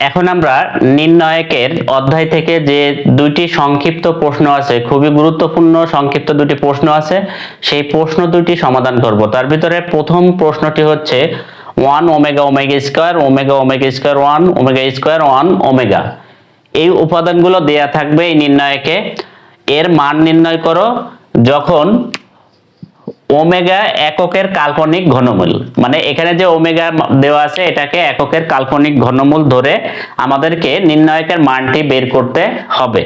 এখন আমরা নির্ণায়কের অধ্যায় থেকে যে দুইটি সংক্ষিপ্ত প্রশ্ন আছে, খুবই গুরুত্বপূর্ণ সংক্ষিপ্ত দুটি প্রশ্ন আছে, সেই প্রশ্ন দুটি সমাধান করব। তার ভিতরে প্রথম প্রশ্নটি হচ্ছে one omega omega square omega omega square one omega square one omega এই উপাদানগুলো দেয়া থাকবে এই নির্ণায়কে। এর মান নির্ণয় করো, যখন ওমেগা এককের কাল্পনিক ঘনমূল। মানে এখানে যে ওমেগা দেওয়া আছে, এটাকে এককের কাল্পনিক ঘনমূল ধরে আমাদেরকে নির্ণায়কের মানটি বের করতে হবে।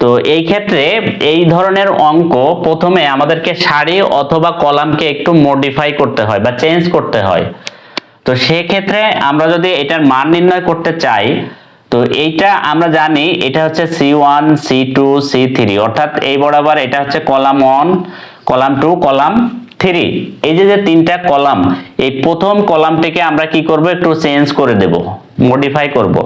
তো এই ক্ষেত্রে এই ধরনের অঙ্ক প্রথমে আমাদেরকে সারি অথবা কলামকে একটু মডিফাই করতে হয় বা চেঞ্জ করতে হয়। তো সেক্ষেত্রে আমরা যদি এটার মান নির্ণয় করতে চাই, তো এইটা আমরা জানি এটা হচ্ছে C one C two C three অর্থাৎ এই বরাবর এটা হচ্ছে column one column two column three এই যে যে তিনটা কলাম, এই প্রথম কলামটিকে আমরা কি করব? একটু চেঞ্জ করে দেব মডিফাই করব।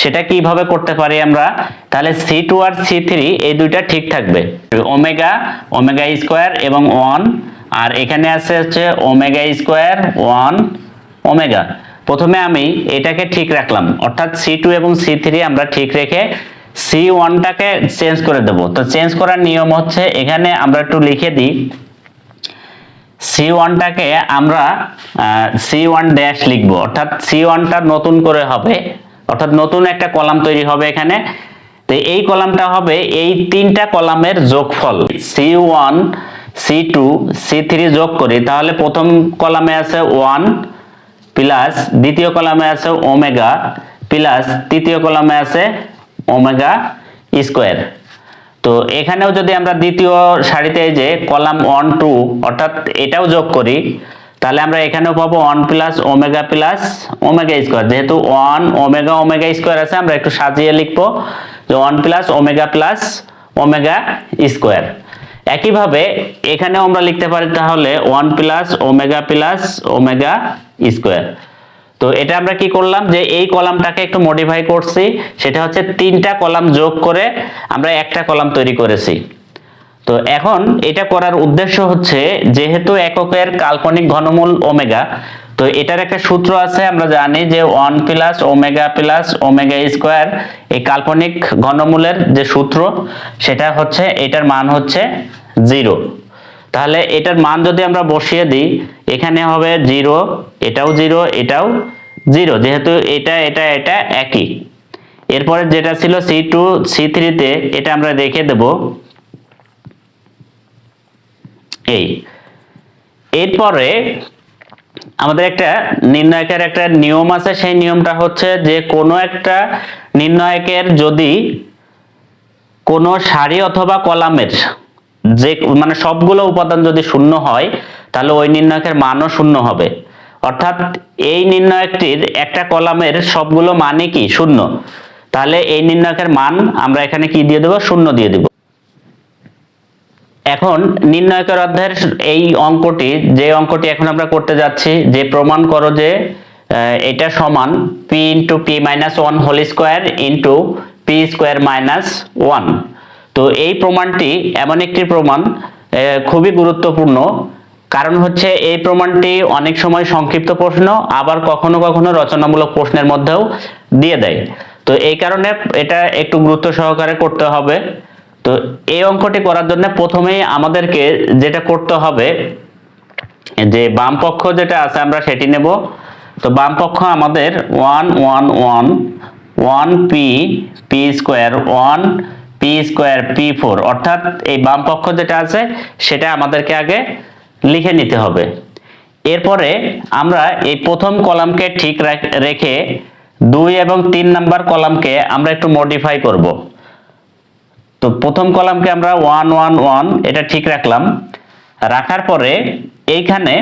সেটা কীভাবে করতে পারি আমরা? তাহলে সি টু আর সি থ্রি এই দুইটা ঠিক থাকবে। ওমেগা ওমেগা স্কোয়ার এবং ওয়ান আর এখানে আছে হচ্ছে ওমেগা স্কোয়ার ওয়ান ওমেগা প্রথমে আমি এটাকে ঠিক রাখলাম। অর্থাৎ সি টু এবং সি থ্রি আমরা ঠিক রেখে সি ওয়ানটাকে চেঞ্জ করে দেব। তো চেঞ্জ করার নিয়ম হচ্ছে এখানে আমরা একটু লিখে দিই। সি ওয়ানটাকে আমরা সি ওয়ান ড্যাশ লিখব। অর্থাৎ সি ওয়ানটা নতুন করে হবে। অর্থাৎ নতুন একটা কলাম তৈরি হবে এখানে। তো এই কলামটা হবে এই তিনটা কলামের যোগফল। C one C two C three যোগ করি। তাহলে প্রথম কলামে আছে ওয়ান প্লাস দ্বিতীয় কলামে আছে ওমেগা প্লাস তৃতীয় কলামে আছে ওমেগা স্কোয়ার। তো এখানেও যদি আমরা দ্বিতীয় সারিতে যে কলাম ওয়ান টু, অর্থাৎ এটাও যোগ করি, তাহলে আমরা এখানেও পাবো one plus omega plus omega square. যেহেতু ওয়ান ওমেগা ওমেগা স্কোয়ার আছে, আমরা একটু সাজিয়ে লিখব যে one plus omega plus omega square. একইভাবে এখানেও আমরা লিখতে পারি তাহলে one plus omega plus omega square. তো এটা আমরা কি করলাম যে এই কলামটাকে একটু মডিফাই করছি, সেটা হচ্ছে তিনটা কলাম যোগ করে আমরা একটা কলাম তৈরি করেছি। তো এখন এটা করার উদ্দেশ্য হচ্ছে যেহেতু এককের কাল্পনিক ঘনমূল ওমেগা, তো এটার একটা সূত্র আছে, আমরা জানি যে one plus omega plus omega square এই কাল্পনিক ঘনমূলের যে সূত্র, সেটা হচ্ছে এটার মান হচ্ছে জিরো। তাহলে এটার মান যদি আমরা বসিয়ে দিই, এখানে হবে জিরো, এটাও জিরো এটাও জিরো, যেহেতু এটা এটা এটা একই। এরপরে যেটা ছিল সি টু সি থ্রিতে এটা আমরা রেখে দেব। এই। এরপরে আমাদের একটা নির্ণায়কের একটা নিয়ম আছে, সেই নিয়মটা হচ্ছে যে কোনো একটা নির্ণায়কের যদি কোনো সারি অথবা কলামের যে মানে সবগুলো উপাদান যদি শূন্য হয়, তাহলে ওই নির্ণায়কের মানও শূন্য হবে। অর্থাৎ এই নির্ণায়কটির একটা কলামের সবগুলো মানে কি? শূন্য। তাহলে এই নির্ণায়কের মান আমরা এখানে কি দিয়ে দেবো? শূন্য দিয়ে দেব। এখন নির্ণায়কের অধ্যায়ের এই অঙ্কটি, যে অঙ্কটি এখন আমরা করতে যাচ্ছি, যে প্রমাণ করো যে এটা সমান P into P minus one whole square into P square minus one তো এই প্রমাণটি এমন একটি প্রমাণ খুবই গুরুত্বপূর্ণ। কারণ হচ্ছে এই প্রমাণটি অনেক সময় সংক্ষিপ্ত প্রশ্ন, আবার কখনো কখনো রচনামূলক প্রশ্নের মধ্যেও দিয়ে দেয়। তো এই কারণে এটা একটু গুরুত্ব সহকারে করতে হবে। তো এই অঙ্কটি করার জন্য প্রথমেই আমাদেরকে যেটা করতে হবে, যে বাম পক্ষ যেটা আছে আমরা সেটি নেব। তো বাম পক্ষ আমাদের one one one one P P square one P square P four অর্থাৎ এই বাম পক্ষ যেটা আছে, সেটা আমাদেরকে আগে লিখে নিতে হবে। এরপরে আমরা এই প্রথম কলামকে ঠিক রেখে দুই এবং তিন নাম্বার কলামকে আমরা একটু মডিফাই করব। তো প্রথম কলামকে আমরা ওয়ান ওয়ান ওয়ান এটা ঠিক রাখলাম। রাখার পরে এইখানে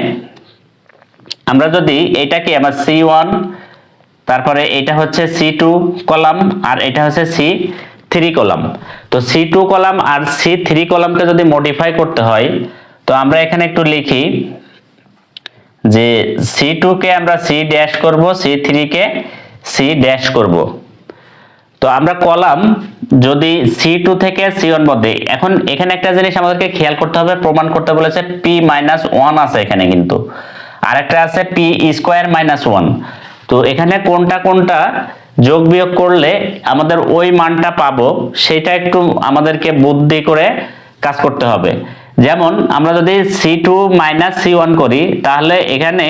আমরা যদি এটাকে আমার সি ওয়ান তারপরে এটা হচ্ছে সি টু কলাম, আর এটা হচ্ছে সি থ্রি কলাম তো সি টু কলাম আর সি থ্রি কলামকে যদি মডিফাই করতে হয়, তো আমরা এখানে একটু লিখি যে সি কে আমরা সি ড্যাশ করব সি কে সি ড্যাশ করব। তো আমরা কলাম যদি সি টু থেকে সি ওয়ান মধ্যে, এখন এখানে একটা জিনিস আমাদেরকে খেয়াল করতে হবে, প্রমাণ করতে বলেছে পি মাইনাস ওয়ান আছে এখানে কিন্তু। আরেকটা আছে পি স্কোয়ার মাইনাস ওয়ান তো এখানে কোনটা কোনটা যোগ বিয়োগ করলে আমাদের ওই মানটা পাবো, সেটা একটু আমাদেরকে বুদ্ধি করে কাজ করতে হবে। যেমন আমরা যদি C two minus C one করি, তাহলে এখানে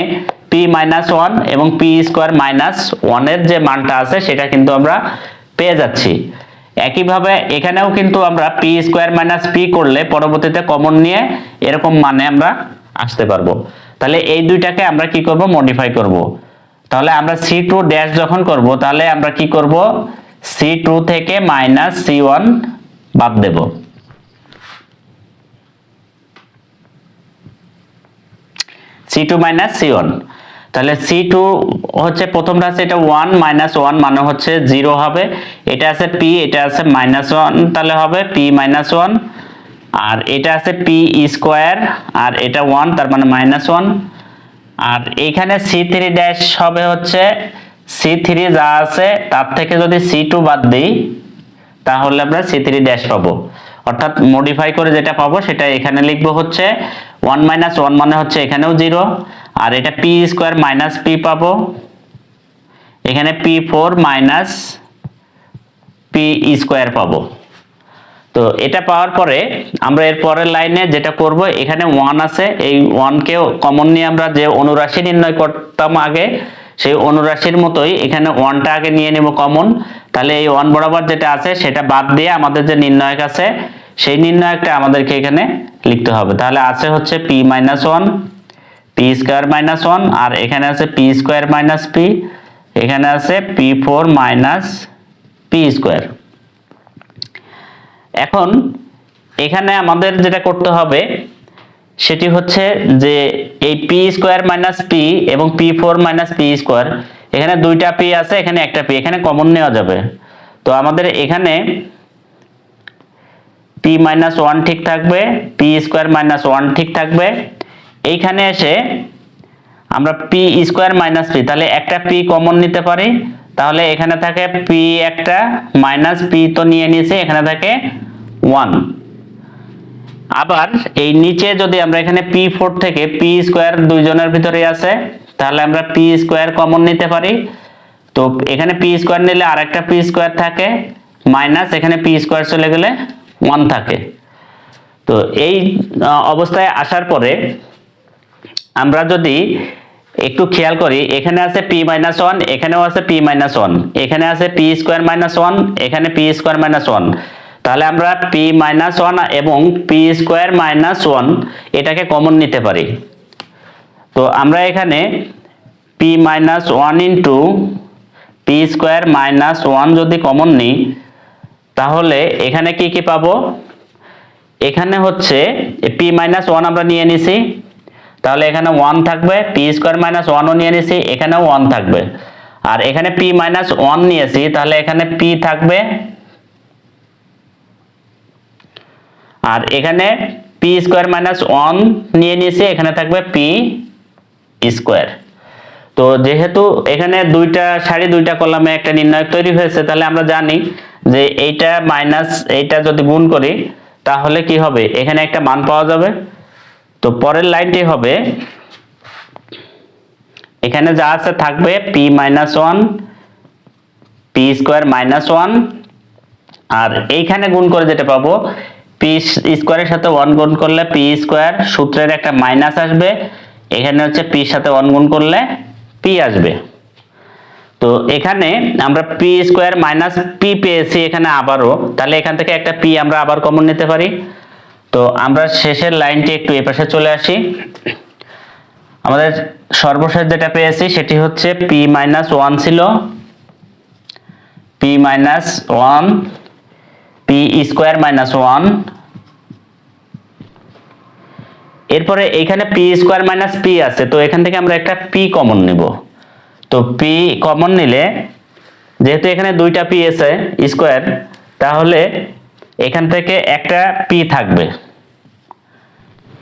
পি মাইনাস ওয়ান এবং পি স্কোয়ার মাইনাস ওয়ানের যে মানটা আছে, সেটা কিন্তু আমরা পেয়ে যাচ্ছি। একইভাবে এখানেও কিন্তু আমরা পি স্কোয়ার মাইনাস পি করলে পরবর্তীতে কমন নিয়ে এরকম মানে আমরা আসতে পারব। তাহলে এই দুইটাকে আমরা কি করব? মডিফাই করব। তাহলে আমরা সি টু ড্যাশ যখন করব, তাহলে আমরা কি করব? সি টু থেকে মাইনাস সি ওয়ান বাদ দেব। C two minus C one তাহলে সি টু হচ্ছে প্রথমটা আছে এটা ওয়ান মাইনাস ওয়ান মানে হচ্ছে জিরো হবে। এটা আছে পি এটা আছে মাইনাস ওয়ান তাহলে হবে পি মাইনাস ওয়ান আর এটা আছে পি স্কোয়ার আর এটা ওয়ান তার মানে মাইনাস ওয়ান আর এখানে সি থ্রি ড্যাশ হবে হচ্ছে সি থ্রি যা আছে, তার থেকে যদি সি টু বাদ দিই, তাহলে আমরা সি থ্রি ড্যাশ পাবো। অর্থাৎ মডিফাই করে যেটা পাবো, সেটা এখানে লিখব হচ্ছে ওয়ান মাইনাস ওয়ান মানে হচ্ছে এখানেও জিরো আর এটা পি স্কোয়ার মাইনাস পি পাবো। এখানে P four minus P square পাবো। তো এটা পাওয়ার পরে আমরা এর পরের লাইনে যেটা করব, এখানে ওয়ান আছে। এই ওয়ানকেও কমন নিয়ে আমরা যে অনুরাশি নির্ণয় করতাম আগে, সেই অনুরাশির মতোই এখানে ওয়ানটা আগে নিয়ে নেব কমন তাহলে এই ওয়ান বরাবর যেটা আছে, সেটা বাদ দিয়ে আমাদের যে নির্ণয়ক আছে, সেই নির্ণয়কটা আমাদেরকে এখানে লিখতে হবে। তাহলে আছে হচ্ছে P minus one P square minus one আর এখানে আছে পি স্কোয়ার মাইনাস পি এখানে আছে P four minus P square এখন এখানে আমাদের যেটা করতে হবে, সেটি হচ্ছে যে এই পি স্কোয়ার মাইনাস পি এবং P four minus P square এখানে দুইটা পি আছে, এখানে একটা পি এখানে কমন নেওয়া যাবে। তো আমাদের এখানে পি মাইনাস ওয়ান ঠিক থাকবে পি স্কোয়ার মাইনাস ওয়ান ঠিক থাকবে। এইখানে এসে আমরা পি স্কোয়ার মাইনাস পি তাহলে একটা পি কমন নিতে পারি তাহলে এখানে থাকে পি একটা মাইনাস পি তো নিয়ে নিয়েছে, এখানে থাকে ওয়ান আবার এই নিচে যদি আমরা এখানে পি থেকে পি স্কোয়ার দুইজনের ভিতরে আছে, তাহলে আমরা পি স্কোয়ার কমন নিতে পারি। তো এখানে পি স্কোয়ার নিলে আরেকটা পি স্কোয়ার থাকে মাইনাস এখানে পি স্কোয়ার চলে গেলে ওয়ান থাকে। তো এই অবস্থায় আসার পরে আমরা যদি একটু খেয়াল করি, এখানে আছে পি মাইনাস ওয়ান এখানেও আছে পি মাইনাস এখানে আছে পি স্কোয়ার মাইনাস ওয়ান এখানে পি স্কোয়ার মাইনাস ওয়ান তাহলে আমরা পি মাইনাস ওয়ান এবং পি স্কোয়ার মাইনাস ওয়ান এটাকে কমন নিতে পারি। তো আমরা এখানে P minus one into P square minus one যদি কমন নিই, তাহলে এখানে কি কি পাবো? এখানে হচ্ছে পি মাইনাস ওয়ান আমরা নিয়ে নিছি তাহলে এখানে ওয়ান থাকবে পি স্কোয়ার মাইনাস ওয়ানও নিয়ে নিছি, এখানেও ওয়ান থাকবে। আর এখানে পি মাইনাস ওয়ান নিয়েছি, তাহলে এখানে পি থাকবে। আর এখানে পি স্কোয়ার মাইনাস ওয়ান নিয়ে নিয়েছি এখানে থাকবে পি স্কোয়ার তো যেহেতু এখানে দুইটা সারি, দুইটা কলামে একটা নির্ণায়ক তৈরি হয়েছে, তাহলে আমরা জানি যে এইটা মাইনাস এইটা যদি গুণ করি, তাহলে কি হবে? এখানে একটা মান পাওয়া যাবে। তো পরের লাইনটি হবে, এখানে যা আছে থাকবে P minus one P square minus one আর এইখানে গুণ করে যেটা পাবো পি স্কোয়ারের সাথে ওয়ান গুণ করলে পি স্কোয়ার সূত্রের একটা মাইনাস আসবে, এখানে হচ্ছে পির সাথে ওয়ান গুণ করলে পি আসবে। তো এখানে আমরা পি স্কোয়ার মাইনাস পি পেয়েছি এখানে আবারও, তাহলে এখান থেকে একটা পি আমরা আবার কমন নিতে পারি। তো আমরা শেষের লাইনটি একটু এপাশে চলে আসি। আমাদের সর্বশেষ যেটা পেয়েছি সেটি হচ্ছে পি মাইনাস ওয়ান ছিল। P minus one P square minus one এরপরে এখানে পি স্কোয়ার মাইনাস পি আছে, তো এখান থেকে আমরা একটা পি কমন নিব। তো পি কমন নিলে, যেহেতু এখানে দুইটা পি আছে স্কোয়ার তাহলে এখান থেকে একটা পি থাকবে।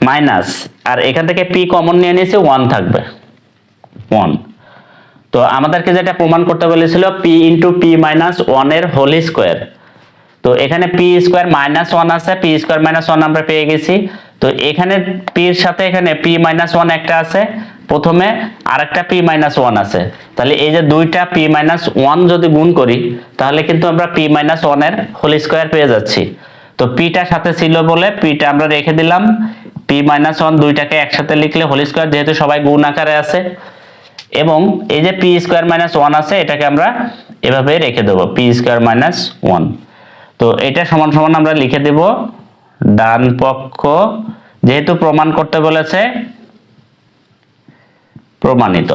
মাইনাস, আর এখান থেকে পি কমন নিয়ে নিয়েছি ওয়ান থাকবে। ওয়ান তো আমাদেরকে যেটা প্রমাণ করতে বলেছিল পি ইন্টু পি মাইনাস ওয়ানের হোল স্কোয়ার তো এখানে পি স্কোয়ার মাইনাস ওয়ান আছে পি স্কোয়ার মাইনাস ওয়ান আমরা পেয়ে গেছি। তো এখানে পির সাথে এখানে পি মাইনাস ওয়ান একটা আছে। প্রথমে আরেকটা পি মাইনাস ওয়ান আছে। তাহলে এই যে দুইটা পি মাইনাস ওয়ান যদি গুণ করি, তাহলে কিন্তু আমরা পি মাইনাস ওয়ানের হোল স্কোয়ার পেয়ে যাচ্ছি। তো পিটা সাথে ছিল বলে পিটা আমরা রেখে দিলাম। পি মাইনাস ওয়ান দুইটাকে একসাথে লিখলে হোল স্কোয়ার যেহেতু সবাই গুণ আকারে আছে। এবং এই যে পি স্কোয়ার মাইনাস ওয়ান আছে, এটাকে আমরা এভাবে রেখে দেবো পি স্কোয়ার মাইনাস ওয়ান তো এটা সমান সমান আমরা লিখে দেব, ডান পক্ষ, যেহেতু প্রমাণ করতে বলেছে প্রমাণিত।